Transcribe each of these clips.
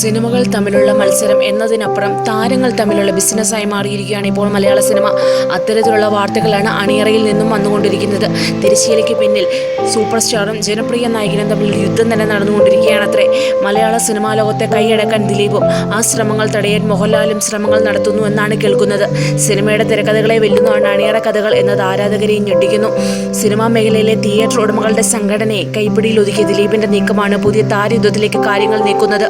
സിനിമകൾ തമ്മിലുള്ള മത്സരം എന്നതിനപ്പുറം താരങ്ങൾ തമ്മിലുള്ള ബിസിനസ്സായി മാറിയിരിക്കുകയാണ് ഇപ്പോൾ മലയാള സിനിമ. അത്തരത്തിലുള്ള വാർത്തകളാണ് അണിയറയിൽ നിന്നും വന്നുകൊണ്ടിരിക്കുന്നത്. തിരശ്ശീലയ്ക്ക് പിന്നിൽ സൂപ്പർ സ്റ്റാറും ജനപ്രിയ നായകനും തമ്മിൽ യുദ്ധം തന്നെ നടന്നുകൊണ്ടിരിക്കുകയാണ് അത്രേ. മലയാള സിനിമാ ലോകത്തെ കൈയടക്കാൻ ദിലീപും ആ ശ്രമങ്ങൾ തടയാൻ മോഹൻലാലും ശ്രമങ്ങൾ നടത്തുന്നു എന്നാണ് കേൾക്കുന്നത്. സിനിമയുടെ തിരക്കഥകളെ വെല്ലുന്നതാണ് അണിയറ കഥകൾ എന്നത് ആരാധകരെയും ഞെട്ടിക്കുന്നു. സിനിമാ മേഖലയിലെ തിയേറ്റർ ഉടമകളുടെ സംഘടനയെ കൈപ്പിടിയിൽ ഒതുക്കിയ ദിലീപിന്റെ നീക്കമാണ് പുതിയ താരയുദ്ധത്തിലേക്ക് കാര്യങ്ങൾ നീക്കുന്നത്.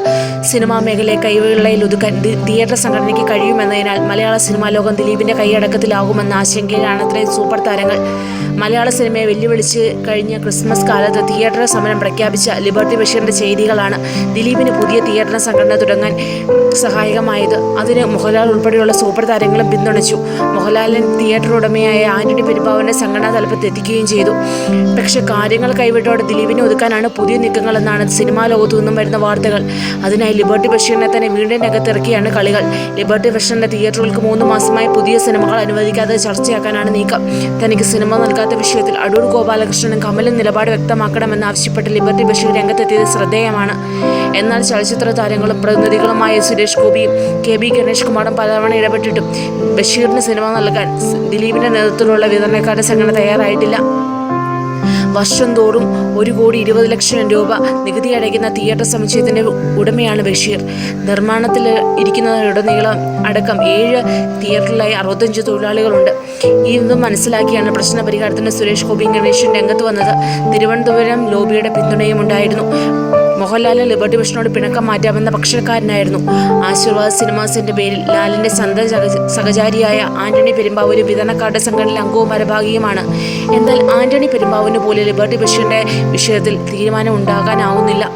സിനിമാ മേഖലയെ കൈവിളയിൽ ഒതുക്കാൻ തിയേറ്റർ സംഘടനയ്ക്ക് കഴിയുമെന്നതിനാൽ മലയാള സിനിമാ ലോകം ദിലീപിന്റെ കൈയടക്കത്തിലാകുമെന്ന ആശങ്കയിലാണ് അത്രയും സൂപ്പർ താരങ്ങൾ. മലയാള സിനിമയെ വെല്ലുവിളിച്ച് കഴിഞ്ഞ ക്രിസ്മസ് കാലത്ത് തിയേറ്റർ സമരം പ്രഖ്യാപിച്ച ലിബർട്ടി ബഷീറിന്റെ ചെയ്തികളാണ് ദിലീപിന് പുതിയ തിയേറ്റർ സംഘടന തുടങ്ങാൻ സഹായകമായത്. അതിന് മോഹൻലാൽ ഉൾപ്പെടെയുള്ള സൂപ്പർ താരങ്ങളും പിന്തുണച്ചു. മോഹൻലാലിൻ തിയേറ്റർ ഉടമയായ ആന്റണി പെരുമ്പാവനെ സംഘടനാ തലപ്പത്ത് എത്തിക്കുകയും ചെയ്തു. പക്ഷെ കാര്യങ്ങൾ കൈവിട്ടോടെ ദിലീപിനെ ഒതുക്കാനാണ് പുതിയ നീക്കങ്ങളെന്നാണ് സിനിമാ ലോകത്തു നിന്നും വരുന്ന വാർത്തകൾ. അതിനായി ലിബർട്ടി ബഷീറിനെ തന്നെ വീടിന്റെ അകത്തിറക്കിയാണ് കളികൾ. ലിബർട്ടി ബഷീറിന്റെ തിയേറ്ററുകൾക്ക് മൂന്ന് മാസമായി പുതിയ സിനിമകൾ അനുവദിക്കാതെ ചർച്ചയാക്കാനാണ് നീക്കം. തനിക്ക് സിനിമ നൽകാത്ത വിഷയത്തിൽ അടൂർ ഗോപാലകൃഷ്ണനും കമലും നിലപാട് വ്യക്തമാക്കണമെന്നാവശ്യപ്പെട്ട് ലിബർട്ടി ബഷീർ രംഗത്തെത്തിയത് ശ്രദ്ധേയമാണ്. എന്നാൽ ചലച്ചിത്ര താരങ്ങളും പ്രതിനിധികളുമായ സുരേഷ് ഗോപിയും കെ ബി ഗണേഷ് കുമാറും പലതവണ ഇടപെട്ടിട്ടും ബഷീറിന് സിനിമ നൽകാൻ ദിലീപിന്റെ നേതൃത്വത്തിലുള്ള വിതരണക്കാരുടെ സംഘടന തയ്യാറായിട്ടില്ല. വർഷം തോറും ഒരു കോടി ഇരുപത് ലക്ഷം രൂപ നികുതി അടയ്ക്കുന്ന തിയേറ്റർ സമുച്ചയത്തിന്റെ ഉടമയാണ് ബഷീർ. നിർമ്മാണത്തിൽ ഇരിക്കുന്നതിലുടനീളം അടക്കം ഏഴ് തിയേറ്ററിലായി അറുപത്തഞ്ച് തൊഴിലാളികളുണ്ട്. ഇതും മനസ്സിലാക്കിയാണ് പ്രശ്ന പരിഹാരത്തിന് സുരേഷ് ഗോപി ഗണേശൻ രംഗത്ത് വന്നത്. തിരുവനന്തപുരം ലോബിയുടെ പിന്തുണയും ഉണ്ടായിരുന്നു. മോഹൻലാൽ ലിബർട്ടി ബഷനോട് പിണക്കം മാറ്റാമെന്ന പക്ഷക്കാരനായിരുന്നു. ആശീർവാദ് സിനിമാസിന്റെ പേരിൽ ലാലിന്റെ സ്വന്ത സഹച- സഹചാരിയായ ആന്റണി പെരുമ്പാവൂര് വിതരണക്കാരുടെ സംഘടനയിൽ അംഗവും മരഭാഗിയുമാണ്. എന്നാൽ ആന്റണി പെരുമ്പാവൂരിന് പോലെ ലിബർട്ടി ബഷീറിന്റെ വിഷയത്തിൽ തീരുമാനം ഉണ്ടാകാനാവുന്നില്ല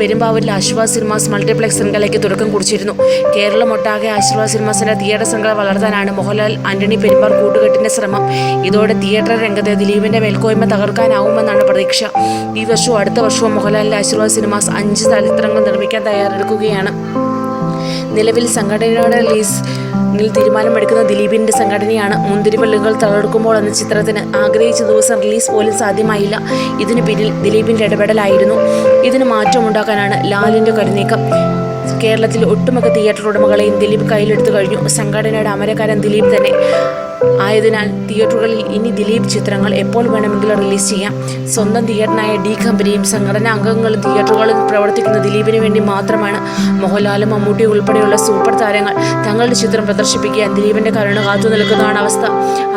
പെരുമ്പാവൂരിൽ ആശീർവാദ് സിനിമാസ് മൾട്ടിപ്ലക്സ് ശൃംഖലയ്ക്ക് തുടക്കം കുറിച്ചിരുന്നു. കേരളം ഒട്ടാകെ ആശീർവാദ് സിനിമാസിന്റെ തിയേറ്റർ ശൃംഖല വളർത്താനാണ് മോഹൻലാൽ ആന്റണി പെരുമ്പാർ കൂട്ടുകെട്ടിന്റെ ശ്രമം. ഇതോടെ തിയേറ്റർ രംഗത്തെ ദിലീപിന്റെ മേൽക്കോയ്മ തകർക്കാനാവുമെന്നാണ് പ്രതീക്ഷ. ഈ വർഷവും അടുത്ത വർഷവും മോഹൻലാലിന്റെ ആശീർവാദ് സിനിമാസ് അഞ്ച് ചലച്ചിത്രങ്ങൾ നിർമ്മിക്കാൻ തയ്യാറെടുക്കുകയാണ്. നിലവിൽ സംഘടനയുടെ റിലീസിൽ തീരുമാനമെടുക്കുന്ന ദിലീപിന്റെ സംഘടനയാണ്. മുന്തിരിവള്ളികൾ തളർക്കുമ്പോൾ എന്ന ചിത്രത്തിന് ആഗ്രഹിച്ച ദിവസം റിലീസ് പോലും സാധ്യമായില്ല. ഇതിനു പിന്നിൽ ദിലീപിന്റെ ഇടപെടലായിരുന്നു. ഇതിന് മാറ്റമുണ്ടാക്കാനാണ് ലാലിന്റെ കരുനീക്കം. കേരളത്തിൽ ഒട്ടുമിക്ക തിയേറ്റർ ഉടമകളെയും ദിലീപ് കയ്യിലെടുത്തു കഴിഞ്ഞു. സംഘടനയുടെ അമരക്കാരൻ ദിലീപ് തന്നെ. ആയതിനാൽ തിയേറ്ററുകളിൽ ഇനി ദിലീപ് ചിത്രങ്ങൾ എപ്പോൾ വേണമെങ്കിലും റിലീസ് ചെയ്യാം. സ്വന്തം തിയേറ്ററിനായ ഡി കമ്പനിയും സംഘടനാ അംഗങ്ങളും തിയേറ്ററുകളിൽ പ്രവർത്തിക്കുന്ന ദിലീപിന് വേണ്ടി മാത്രമാണ് മോഹൻലാലും മമ്മൂട്ടി ഉൾപ്പെടെയുള്ള സൂപ്പർ താരങ്ങൾ തങ്ങളുടെ ചിത്രം പ്രദർശിപ്പിക്കാൻ ദിലീപിന്റെ കരുണ കാത്തു നിൽക്കുന്നതാണ് അവസ്ഥ.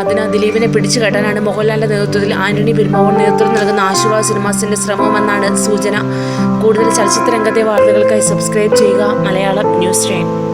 അതിനാൽ ദിലീപിനെ പിടിച്ചു കെട്ടാനാണ് മോഹൻലാലിന്റെ നേതൃത്വത്തിൽ ആന്റണി പെരുമാവൂർ നേതൃത്വം നൽകുന്ന ആശീർവാദ് സിനിമാസിന്റെ ശ്രമമെന്നാണ് സൂചന. കൂടുതൽ ചലച്ചിത്ര രംഗത്തെ വാർത്തകൾക്കായി സബ്സ്ക്രൈബ് ചെയ്യുക മലയാളം ന്യൂസ് ടൈം